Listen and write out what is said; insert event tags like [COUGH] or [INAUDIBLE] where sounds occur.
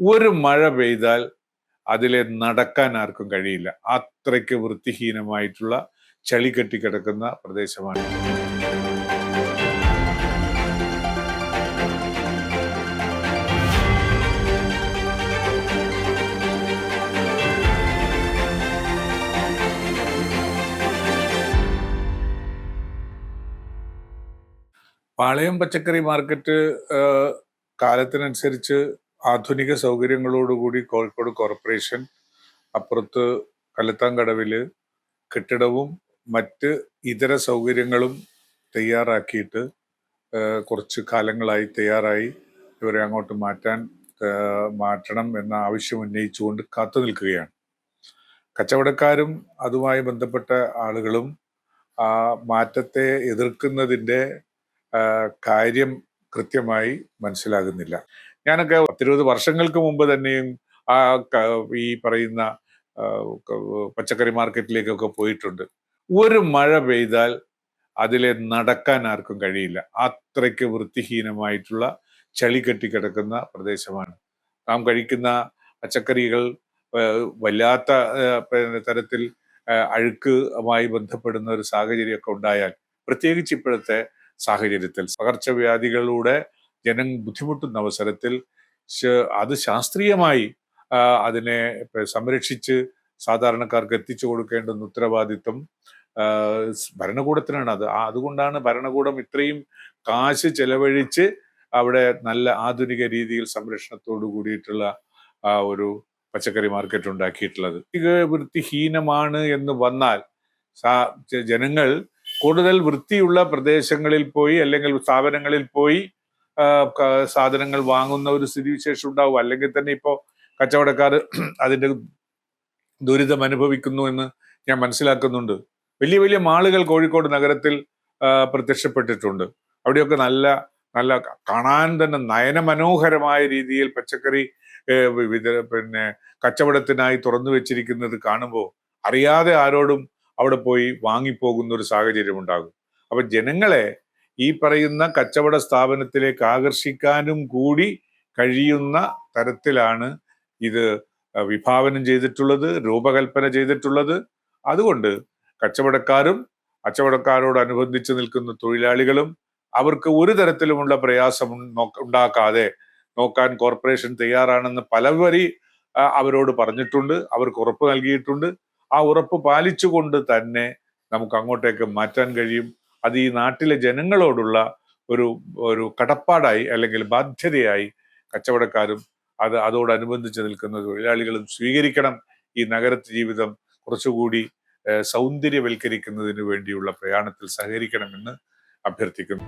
ഒരു മഴ പെയ്താൽ അതിലെ നടക്കാൻ ആർക്കും കഴിയില്ല. അത്രയ്ക്ക് വൃത്തിഹീനമായിട്ടുള്ള ചളി കെട്ടിക്കിടക്കുന്ന പ്രദേശമാണ്. പാളയം പച്ചക്കറി മാർക്കറ്റ് കാലത്തിനനുസരിച്ച് ആധുനിക സൗകര്യങ്ങളോടുകൂടി കോഴിക്കോട് കോർപ്പറേഷൻ അപ്പുറത്ത് കലത്താങ്കടവിൽ കെട്ടിടവും മറ്റ് ഇതര സൗകര്യങ്ങളും തയ്യാറാക്കിയിട്ട് കുറച്ച് കാലങ്ങളായി തയ്യാറായി ഇവരെ അങ്ങോട്ട് മാറ്റാൻ മാറ്റണം എന്ന ആവശ്യം ഉന്നയിച്ചുകൊണ്ട് കാത്തു നിൽക്കുകയാണ്. കച്ചവടക്കാരും അതുമായി ബന്ധപ്പെട്ട ആളുകളും ആ മാറ്റത്തെ എതിർക്കുന്നതിന്റെ കാര്യം കൃത്യമായി മനസ്സിലാകുന്നില്ല. ഞാനൊക്കെ പത്തിരുപത് വർഷങ്ങൾക്ക് മുമ്പ് തന്നെയും ആ ഈ പറയുന്ന പച്ചക്കറി മാർക്കറ്റിലേക്കൊക്കെ പോയിട്ടുണ്ട്. ഒരു മഴ പെയ്താൽ അതിലെ നടക്കാൻ ആർക്കും കഴിയില്ല. അത്രയ്ക്ക് വൃത്തിഹീനമായിട്ടുള്ള ചളി കെട്ടിക്കിടക്കുന്ന പ്രദേശമാണ്. നാം കഴിക്കുന്ന പച്ചക്കറികൾ വല്ലാത്ത തരത്തിൽ അഴുക്കുമായി ബന്ധപ്പെടുന്ന ഒരു സാഹചര്യമൊക്കെ ഉണ്ടായാൽ പ്രത്യേകിച്ച് ഇപ്പോഴത്തെ സാഹചര്യത്തിൽ പകർച്ചവ്യാധികളിലൂടെ ജനം ബുദ്ധിമുട്ടുന്ന അവസരത്തിൽ അത് ശാസ്ത്രീയമായി അതിനെ സംരക്ഷിച്ച് സാധാരണക്കാർക്ക് എത്തിച്ചു കൊടുക്കേണ്ടുന്ന ഉത്തരവാദിത്വം ഭരണകൂടത്തിനാണ് അത്. അതുകൊണ്ടാണ് ഭരണകൂടം ഇത്രയും കാശ് ചെലവഴിച്ച് അവിടെ നല്ല ആധുനിക രീതിയിൽ സംരക്ഷണത്തോടു കൂടിയിട്ടുള്ള ഒരു പച്ചക്കറി മാർക്കറ്റ് ഉണ്ടാക്കിയിട്ടുള്ളത്. വൃത്തിഹീനമാണ് എന്ന് വന്നാൽ ജനങ്ങൾ കൂടുതൽ വൃത്തിയുള്ള പ്രദേശങ്ങളിൽ പോയി അല്ലെങ്കിൽ സ്ഥാപനങ്ങളിൽ പോയി സാധനങ്ങൾ വാങ്ങുന്ന ഒരു സ്ഥിതിവിശേഷം ഉണ്ടാവും. അല്ലെങ്കിൽ തന്നെ ഇപ്പോൾ കച്ചവടക്കാർ [CLEARS THROAT] അതിന്റെ ദുരിതം അനുഭവിക്കുന്നു എന്ന് ഞാൻ മനസ്സിലാക്കുന്നുണ്ട്. വലിയ വലിയ മാളുകൾ കോഴിക്കോട് നഗരത്തിൽ പ്രത്യക്ഷപ്പെട്ടിട്ടുണ്ട്. അവിടെയൊക്കെ നല്ല നല്ല കാണാൻ തന്നെ നയനമനോഹരമായ രീതിയിൽ പച്ചക്കറി വിവിധ പിന്നെ കച്ചവടത്തിനായി തുറന്നു വെച്ചിരിക്കുന്നത് കാണുമ്പോൾ അറിയാതെ ആരോടും അവിടെ പോയി വാങ്ങിപ്പോകുന്ന ഒരു സാഹചര്യം ഉണ്ടാകും. അപ്പൊ ജനങ്ങളെ ഈ പറയുന്ന കച്ചവട സ്ഥാപനത്തിലേക്ക് ആകർഷിക്കാനും കൂടി കഴിയുന്ന തരത്തിലാണ് ഇത് വിഭാവനം ചെയ്തിട്ടുള്ളത് രൂപകൽപ്പന ചെയ്തിട്ടുള്ളത്. അതുകൊണ്ട് കച്ചവടക്കാരും കച്ചവടക്കാരോടനുബന്ധിച്ച് നിൽക്കുന്ന തൊഴിലാളികളും അവർക്ക് ഒരു തരത്തിലുമുള്ള പ്രയാസം ഉണ്ടാക്കാതെ നോക്കാൻ കോർപ്പറേഷൻ തയ്യാറാണെന്ന് പലവരി അവരോട് പറഞ്ഞിട്ടുണ്ട് അവർക്ക് ഉറപ്പ് നൽകിയിട്ടുണ്ട്. ആ ഉറപ്പ് പാലിച്ചുകൊണ്ട് തന്നെ നമുക്ക് അങ്ങോട്ടേക്ക് മാറ്റാൻ കഴിയും. അത് ഈ നാട്ടിലെ ജനങ്ങളോടുള്ള ഒരു ഒരു കടപ്പാടായി അല്ലെങ്കിൽ ബാധ്യതയായി കച്ചവടക്കാരും അത് അതോടനുബന്ധിച്ച് നിൽക്കുന്ന തൊഴിലാളികളും സ്വീകരിക്കണം ഈ നഗരത്തെ ജീവിതം കുറച്ചുകൂടി സൗന്ദര്യവൽക്കരിക്കുന്നതിന് വേണ്ടിയുള്ള പ്രയാണത്തിൽ സഹകരിക്കണമെന്ന് അഭ്യർത്ഥിക്കുന്നു.